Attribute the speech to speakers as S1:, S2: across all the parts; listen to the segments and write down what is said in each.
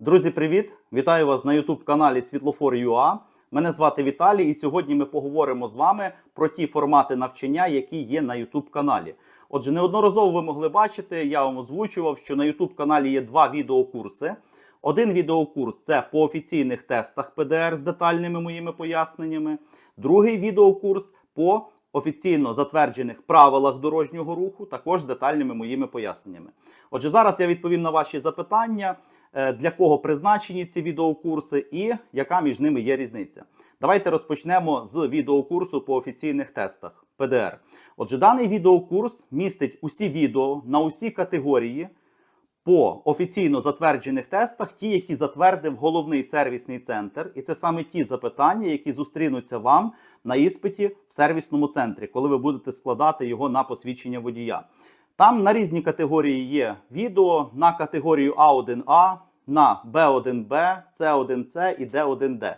S1: Друзі, привіт! Вітаю вас на YouTube каналі Світлофор.ua. Мене звати Віталій, і сьогодні ми поговоримо з вами про ті формати навчання, які є на YouTube каналі. Отже, неодноразово ви могли бачити, я вам озвучував, що на YouTube каналі є два відеокурси. Один відеокурс це по офіційних тестах ПДР з детальними моїми поясненнями. Другий відеокурс по офіційно затверджених правилах дорожнього руху, також з детальними моїми поясненнями. Отже, зараз я відповім на ваші запитання, для кого призначені ці відеокурси і яка між ними є різниця. Давайте розпочнемо з відеокурсу по офіційних тестах ПДР. Отже, даний відеокурс містить усі відео на усі категорії по офіційно затверджених тестах, ті, які затвердив головний сервісний центр, і це саме ті запитання, які зустрінуться вам на іспиті в сервісному центрі, коли ви будете складати його на посвідчення водія. Там на різні категорії є відео на категорію А1А, на Б1Б, С1С і Д1Д.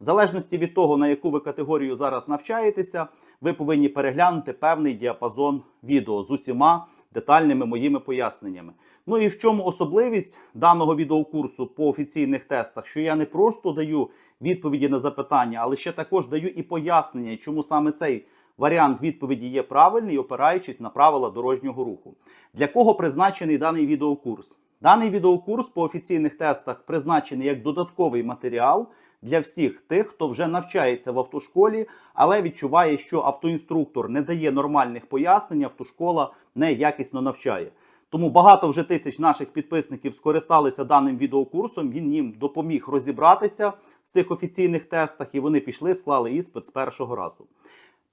S1: В залежності від того, на яку ви категорію зараз навчаєтеся, ви повинні переглянути певний діапазон відео з усіма детальними моїми поясненнями. Ну і в чому особливість даного відеокурсу по офіційних тестах, що я не просто даю відповіді на запитання, але ще також даю і пояснення, чому саме цей варіант відповіді є правильний, опираючись на правила дорожнього руху. Для кого призначений даний відеокурс? Даний відеокурс по офіційних тестах призначений як додатковий матеріал для всіх тих, хто вже навчається в автошколі, але відчуває, що автоінструктор не дає нормальних пояснень, автошкола неякісно навчає. Тому багато вже тисяч наших підписників скористалися даним відеокурсом. Він їм допоміг розібратися в цих офіційних тестах, і вони пішли, склали іспит з першого разу.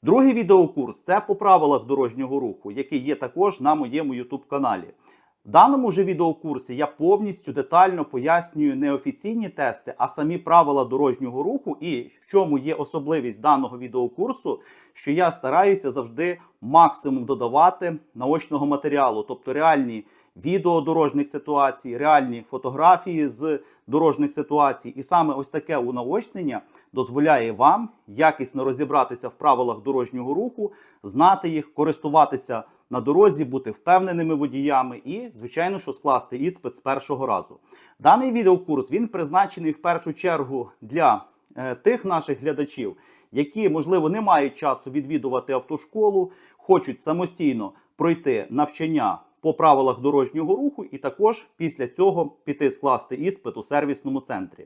S1: Другий відеокурс це по правилах дорожнього руху, який є також на моєму YouTube каналі. В даному ж відеокурсі я повністю детально пояснюю не офіційні тести, а самі правила дорожнього руху. І в чому є особливість даного відеокурсу, що я стараюся завжди максимум додавати наочного матеріалу, тобто реальні відео дорожніх ситуацій, реальні фотографії з дорожніх ситуацій. І саме ось таке унаочнення дозволяє вам якісно розібратися в правилах дорожнього руху, знати їх, користуватися на дорозі, бути впевненими водіями і, звичайно, що скласти іспит з першого разу. Даний відеокурс він призначений в першу чергу для е, тих наших глядачів, які, можливо, не мають часу відвідувати автошколу, хочуть самостійно пройти навчання по правилах дорожнього руху, і також після цього піти скласти іспит у сервісному центрі.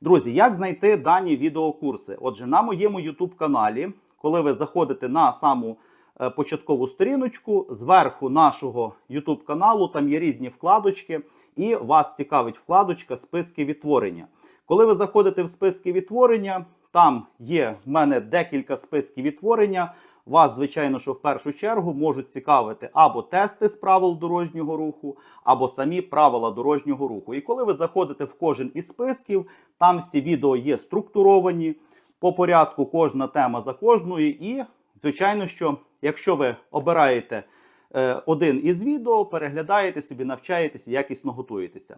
S1: Друзі, як знайти дані відеокурси? Отже, на моєму YouTube каналі, коли ви заходите на саму е, початкову сторіночку, зверху нашого YouTube каналу там є різні вкладочки, і вас цікавить вкладочка списки відтворення. Коли ви заходите в списки відтворення, там є в мене декілька списків відтворення. Вас, звичайно, що в першу чергу можуть цікавити або тести з правил дорожнього руху, або самі правила дорожнього руху. І коли ви заходите в кожен із списків, там всі відео є структуровані по порядку, кожна тема за кожною. І, звичайно, що якщо ви обираєте один із відео, переглядаєте собі, навчаєтеся, якісно готуєтеся.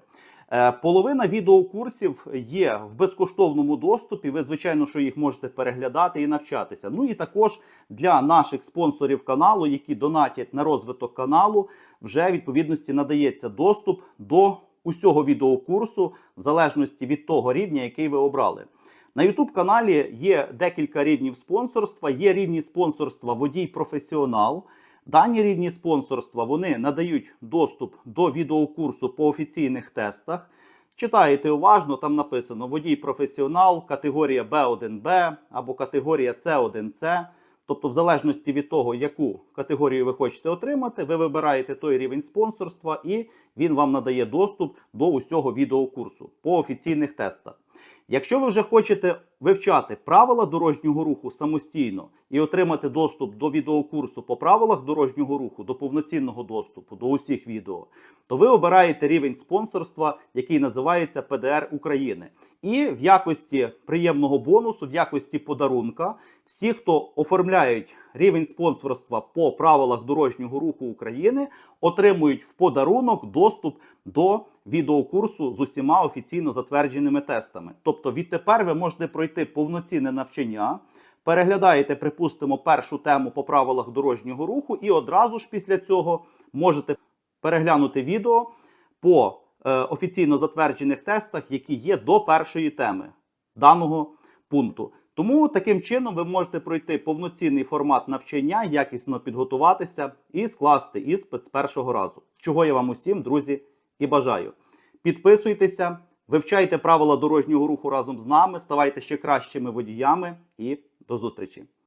S1: Е, Половина відеокурсів є в безкоштовному доступі. Ви, звичайно, що їх можете переглядати і навчатися. Ну і також для наших спонсорів каналу, які донатять на розвиток каналу, вже відповідності надається доступ до усього відеокурсу, в залежності від того рівня, який ви обрали. На YouTube каналі є декілька рівнів спонсорства. Є рівні спонсорства водій-професіонал. Дані рівні спонсорства вони надають доступ до відеокурсу по офіційних тестах. Читаєте уважно, там написано водій-професіонал, категорія Б1Б або категорія С1С. Тобто, в залежності від того, яку категорію ви хочете отримати, ви вибираєте той рівень спонсорства, і він вам надає доступ до усього відеокурсу по офіційних тестах. Якщо ви вже хочете вивчати правила дорожнього руху самостійно і отримати доступ до відеокурсу по правилах дорожнього руху, до повноцінного доступу до усіх відео, то ви обираєте рівень спонсорства, який називається ПДР України. І в якості приємного бонусу, в якості подарунка, всі, хто оформляють рівень спонсорства по правилах дорожнього руху України, отримують в подарунок доступ до відеокурсу з усіма офіційно затвердженими тестами. Тобто, відтепер ви можете пройти повноцінне навчання. Переглядаєте, припустимо, першу тему по правилах дорожнього руху, і одразу ж після цього можете переглянути відео по е, офіційно затверджених тестах, які є до першої теми даного пункту. Тому таким чином ви можете пройти повноцінний формат навчання, якісно підготуватися і скласти іспит з першого разу. Чого я вам усім, друзі, і бажаю. Підписуйтеся, вивчайте правила дорожнього руху разом з нами, ставайте ще кращими водіями і до зустрічі!